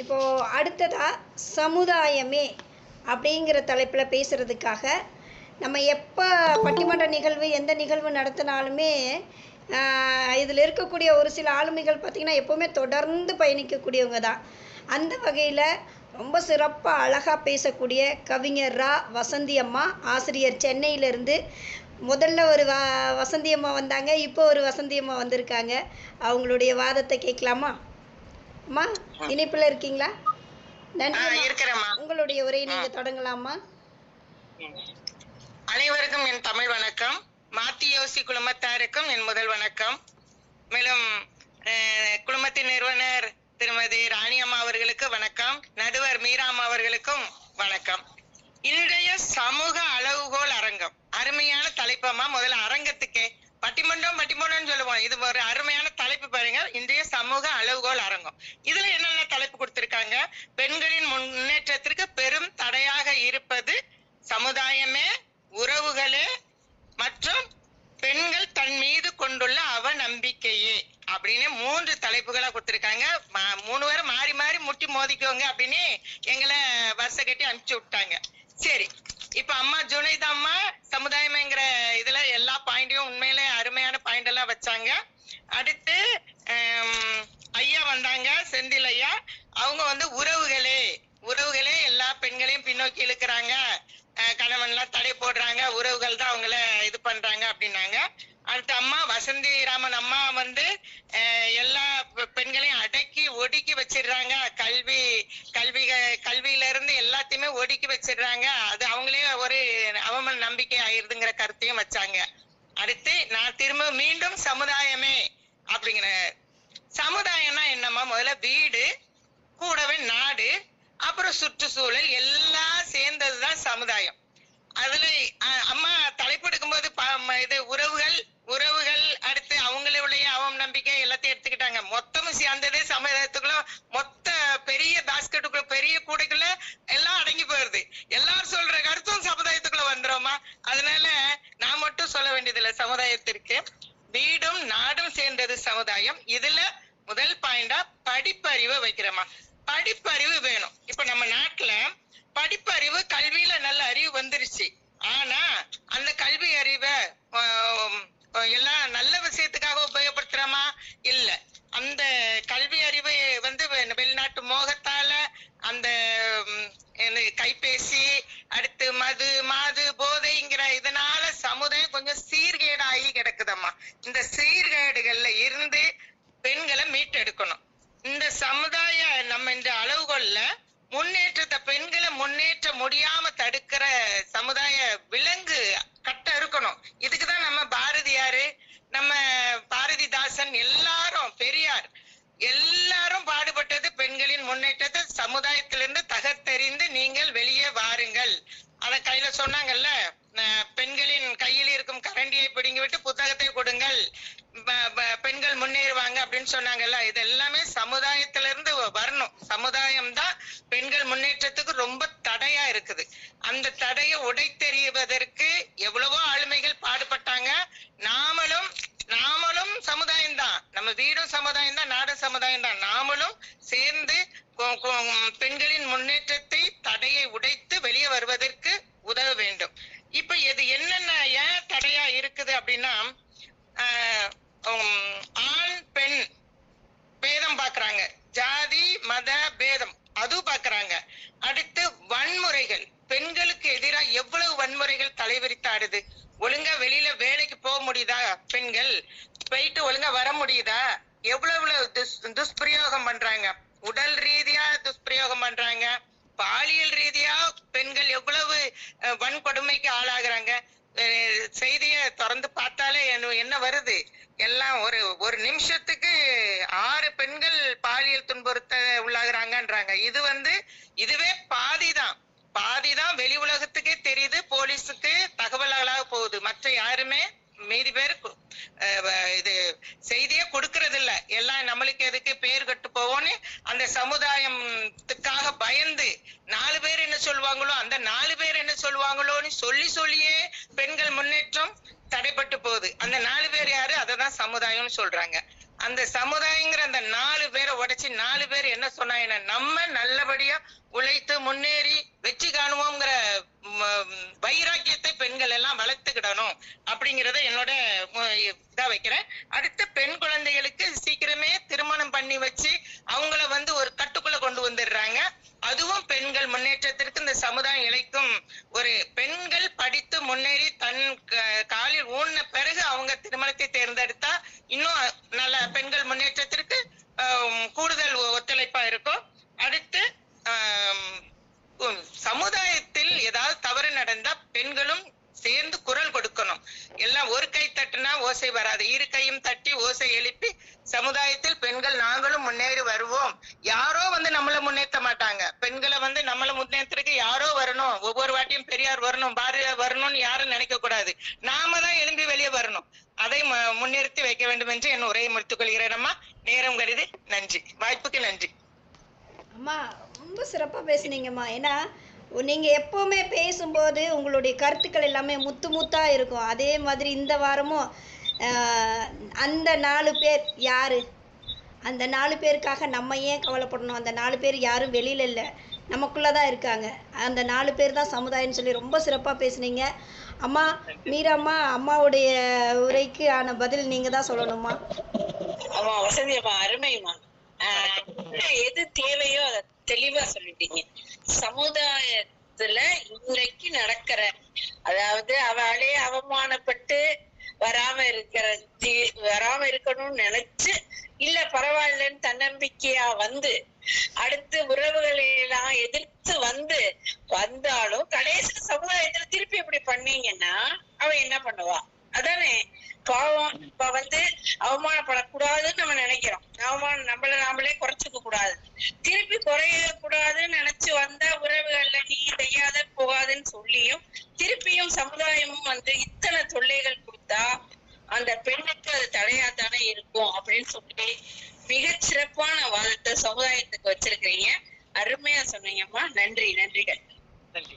இப்போது அடுத்ததாக சமுதாயமே அப்படிங்கிற தலைப்பில் பேசுகிறதுக்காக நம்ம எப்போ பட்டிமன்ற நிகழ்வு எந்த நிகழ்வு நடத்தினாலுமே இதில் இருக்கக்கூடிய ஒரு சில ஆளுமைகள் பார்த்திங்கன்னா எப்போவுமே தொடர்ந்து பயணிக்கக்கூடியவங்க தான். அந்த வகையில் ரொம்ப சிறப்பாக அழகாக பேசக்கூடிய கவிஞர் ரா வசந்தி அம்மா ஆசிரியர் சென்னையிலேருந்து முதல்ல ஒரு வ வசந்தி அம்மா வந்தாங்க இப்போ ஒரு வசந்தி அம்மா வந்திருக்காங்க. அவங்களுடைய வாதத்தை கேட்கலாமா? அம்மா இணைப்பில் இருக்கீங்களா? நன்றி. இருக்கிறேம்மா. உங்களுடைய உரையை நீங்கள் தொடங்கலாமா? அனைவருக்கும் என் தமிழ் வணக்கம். மாத்தி யோசி குழுமத்தாருக்கும் என் முதல் வணக்கம். மேலும் குழுமத்தின் நிறுவனர் திருமதி ராணி அம்மா அவர்களுக்கு வணக்கம். நடுவர் மீராம்மா அவர்களுக்கும் வணக்கம். இன்றைய சமூக அளவுகோல் அரங்கம். அருமையான தலைப்பம்மா முதல்ல அரங்கத்துக்கே பட்டிமன்றம் பட்டிமன்றம்னு சொல்லுவோம் இது ஒரு அருமையான தலைப்பு பாருங்க. இன்றைய சமூக அளவுகோல் அரங்கம். இதுல என்னென்ன தலைப்பு கொடுத்திருக்காங்க? பெண்களின் முன்னேற்றத்திற்கு பெரும் தடையாக இருப்பது சமுதாயமே உறவுகளே மற்றும் பெண்கள் தன் மீது கொண்டுள்ள அவநம்பிக்கையே அப்படின்னு மூன்று தலைப்புகளா கொடுத்திருக்காங்க. மூணு பேரும் மாறி மாறி முட்டி மோதிக்கோங்க அப்படின்னு எங்களை வருஷ கட்டி அனுப்பிச்சு விட்டாங்க. சரி இப்ப அம்மா ஜுனைதா அம்மா சமுதாயம்ங்கிற இதுல எல்லா பாயிண்டையும் உண்மை வச்சாங்க அடுத்து ஐயா வந்தாங்க செந்தில் ஐயா. அவங்க வந்து உறவுகளே. உறவுகளே எல்லா பெண்களையும் பின்னோக்கி இழுக்கிறாங்க. கணவன்லாம் தடை போடுறாங்க. உறவுகள் தான் அவங்கள இது பண்றாங்க அப்படின்னாங்க. அடுத்த அம்மா வசந்தி ராமன் அம்மா வந்து எல்லா பெண்களையும் அடக்கி ஒடுக்கி வச்சிடுறாங்க. கல்வி கல்வி கல்வியில இருந்து எல்லாத்தையுமே ஒடுக்கி வச்சிடுறாங்க. அது அவங்களே ஒரு அவமன் நம்பிக்கை ஆயிருதுங்கிற கருத்தையும் வச்சாங்க. அடுத்து நான் திரும்ப மீண்டும் சமுதாயமே அப்படிங்கிற சமுதாயம்னா என்னமா முதல்ல வீடு கூடவே நாடு அப்புறம் சுற்றுச்சூழல் எல்லாம் சேர்ந்ததுதான் சமுதாயம். அதுல அஹ், அம்மா தலைப்பெடுக்கும் போது இது உறவுகள் உறவுகள் அடுத்து அவங்களுடைய அவம் நம்பிக்கை எல்லாத்தையும் எடுத்துக்கிட்டாங்க மொத்தமும் சேர்ந்ததே சமுதாயத்துக்குள்ள மொத்த பெரிய பாஸ்கெட்டுக்குள்ள பெரிய கூடைக்குள்ள எல்லாம் அடங்கி போயிருது எல்லாரும் சொல்ற கருத்தும் சமுதாயத்துக்குள்ள வந்துருமா அதனால நான் மட்டும் சொல்ல வேண்டியதில்லை சமுதாயத்திற்கு வீடும் நாடும் சேர்ந்தது சமுதாயம் இதுல முதல் பாயிண்டா படிப்பறிவு வைக்கிறோமா படிப்பறிவு வேணும் இப்ப நம்ம நாட்டுல படிப்பறிவு கல்வியில நல்ல அறிவு வந்துருச்சு. ஆனா அந்த கல்வி அறிவை எல்லாம் நல்ல விஷயத்துக்காக உபயோகப்படுத்துறோமா? இல்ல. அந்த கல்வி அறிவை வந்து வெ- வெளிநாட்டு மோகத்தால அந்த என்ன, கைபேசி அடுத்து மது மாது போதைங்கிற இதனால சமுதாயம் கொஞ்சம் சீர்கேடாகி கிடக்குதம்மா. இந்த சீர்கேடுகள்ல இருந்து பெண்களை மீட்டெடுக்கணும். இந்த சமுதாய நம்ம இந்த அளவுகொள்ள முன்னேற்றத்தை பெண்களை முன்னேற்ற முடியாம தடுக்கிற சமுதாய விலங்கு கட்ட இருக்கணும். இதுக்குதான் நம்ம பாரதியாரு நம்ம பாரதிதாசன் எல்லாரும் பெரியார். எல்லாரும் பாடுபட்டது பெண்களின் முன்னேற்றத்தை சமுதாயத்திலிருந்து தகர்த்தெறிந்து நீங்கள் வெளியே வாருங்கள். அத கையில சொன்னாங்கல்ல பெண்களின் கையில் இருக்கும் கரண்டியை பிடுங்கி விட்டு புத்தகத்தை கொடுங்கள். பெண் ப- அப்படின்னு சொன்னாங்கல்ல இது எல்லாமே சமுதாயத்துல இருந்து வரணும். சமுதாயம் தான் பெண்கள் முன்னேற்றத்துக்கு ரொம்ப தடையா இருக்குது. அந்த தடையை உடைத்தெறிவதற்கு எவ்வளவோ ஆளுமைகள் பாடுபட்டாங்க. நாமளும் நாமளும் சமுதாயம் தான் நம்ம வீடும் சமுதாயம் தான் நாடு சமுதாயம் தான் நாமளும் சேர்ந்து கொ- பெண்களின் முன்னேற்றத்தை தடையை உடைத்து வெளியே வருவதற்கு உதவ வேண்டும். இப்ப இது என்னென்ன ஏன் தடையா இருக்குது அப்படின்னா வன்முறைகள். பெண்களுக்கு எதிராக எவ்வளவு வன்முறைகள் தலைவிரித்தாடுது? ஒழுங்கா வெளியில வேலைக்கு போக முடியுதா பெண்கள்? போயிட்டு ஒழுங்கா வர முடியுதா? எவ்வளவு துஷ்பிரயோகம் பண்றாங்க? உடல் ரீதியா துஷ்பிரயோகம் பண்றாங்க. பாலியல் ரீதியா பெண்கள் எவ்வளவு வன்கொடுமைக்கு ஆளாகுறாங்க. செய்தியை திறந்து பார்த்தாலே என்ன- என்ன வருது? எல்லாம் ஒரு ஒரு நிமிஷத்துக்கு ஆறு பெண்கள் பாலியல் துன்புறுத்த உள்ளாகுறாங்கன்றாங்க. இது வந்து மீதி பேருக்கு இது செய்தியே கொடுக்கறது இல்ல எல்லாம் நம்மளுக்கு எதுக்கு பேர் கட்டு போவோம்னு அந்த சமுதாயத்துக்காக பயந்து நாலு பேர் என்ன சொல்லுவாங்களோ அந்த நாலு பேர் என்ன சொல்லுவாங்களோன்னு சொல்லி சொல்லியே பெண்கள் முன்னேற்றம் தடைப்பட்டு போகுது. அந்த நாலு பேர் யாரு? அததான் சமுதாயம்னு சொல்றாங்க. அந்த சமுதாயங்கிற அந்த நாலு பேரை உடைச்சு நாலு பேர் என்ன சொன்னாங்கன்னா நம்ம நல்லபடியா உழைத்து முன்னேறி வெற்றி காணுவோங்கிற பெண்கள் எல்லாம் வளர்த்துக்கிடணும் அப்படிங்கறத என்னோட இதா வைக்கிறேன். அடுத்து பெண் குழந்தைகளுக்கு சீக்கிரமே திருமணம் பண்ணி வச்சு அவங்கள வந்து ஒரு கட்டுக்குள்ள கொண்டு வந்துடுறாங்க. அதுவும் பெண்கள் முன்னேற்றத்திற்கு இந்த சமுதாயம் இழைக்கும் ஒரு பெண்கள் படித்து முன்னேறி தன் க- காலில் ஊன்ன பிறகு அவங்க திருமணத்தை தேர்ந்தெடுத்தா இன்னும் நல்ல பெண்கள் முன்னேற்றத்திற்கு கூடுதல் ஒத்துழைப்பா இருக்கும். பெண்களும் சேர்ந்து குரல் கொடுக்கணும். எல்லாம் ஒரு கை தட்டுனா ஓசை வராது. இரு கையும் தட்டி ஓசை எழுப்பி சமுதாயத்தில் பெண்கள் நாங்களும் முன்னேறி வருவோம். யாரோ வந்து நம்மள முன்னேற்ற மாட்டாங்க. பெண்களை வந்து நம்மள முன்னேற்றத்துக்கு யாரோ வரணும். ஒவ்வொரு வாட்டியும் பெரியார் வரணும் பாரதியார் வரணும்னு யாரும் நினைக்க கூடாது. நாம தான் எழும்பி வெளியே வரணும். அதை முன்னிறுத்தி வைக்க வேண்டும் என்று என் உரையை முடித்துக் கொள்கிறேன் அம்மா. நேரம் கருதி நன்றி. வாய்ப்புக்கு நன்றி. அம்மா ரொம்ப சிறப்பா பேசுனீங்கம்மா. ஏன்னா நீங்கள் எப்போவுமே பேசும்போது உங்களுடைய கருத்துக்கள் எல்லாமே முத்து முத்தாக இருக்கும். அதே மாதிரி இந்த வாரமும் ஆஹ், அந்த நாலு பேர் யார்? அந்த நாலு பேருக்காக நம்ம ஏன் கவலைப்படணும்? அந்த நாலு பேர் யாரும் வெளியில் இல்லை. நமக்குள்ளே தான் இருக்காங்க. அந்த நாலு பேர் தான் சமுதாயம்னு சொல்லி ரொம்ப சிறப்பாக பேசுனீங்க. அம்மா மீராம்மா அம்மாவுடைய உரைக்கு ஆன பதில் நீங்கள் தான் சொல்லணுமா? ஆமா வசதி அருமைம்மா. ஆஹ் எது தேவையோ அதை தெளிவா சொல்லிட்டீங்க. சமுதாயத்துல இன்றைக்கு நடக்கிற அதாவது அவளே அவமானப்பட்டு வராம இருக்கிற வராம இருக்கணும்னு நினைச்சு இல்ல பரவாயில்லன்னு தன்னம்பிக்கையா வந்து அடுத்து உறவுகளை எல்லாம் எதிர்த்து வந்து வந்தாலும் கடைசி சமுதாயத்துல திருப்பி இப்படி பண்ணீங்கன்னா அவ என்ன பண்ணுவா? அதானே? பாவம். இப்ப வந்து அவமானப்படக்கூடாதுன்னு நம்ம நினைக்கிறோம். அவமானம் நம்மள நாமளே குறைச்சுக்க கூடாது. திருப்பி குறைய கூடாதுன்னு நினைச்சு வந்தா உறவுகள்ல நீ செய்யாத போகாதுன்னு சொல்லியும் திருப்பியும் சமுதாயமும் வந்து இத்தனை தொல்லைகள் கொடுத்தா அந்த பெண்ணுக்கு அது தடையா தானே இருக்கும் அப்படின்னு சொல்லி மிக சிறப்பான வாதத்தை சமுதாயத்துக்கு வச்சிருக்கிறீங்க. அருமையா சொன்னீங்கம்மா. நன்றி நன்றிகள். நன்றி.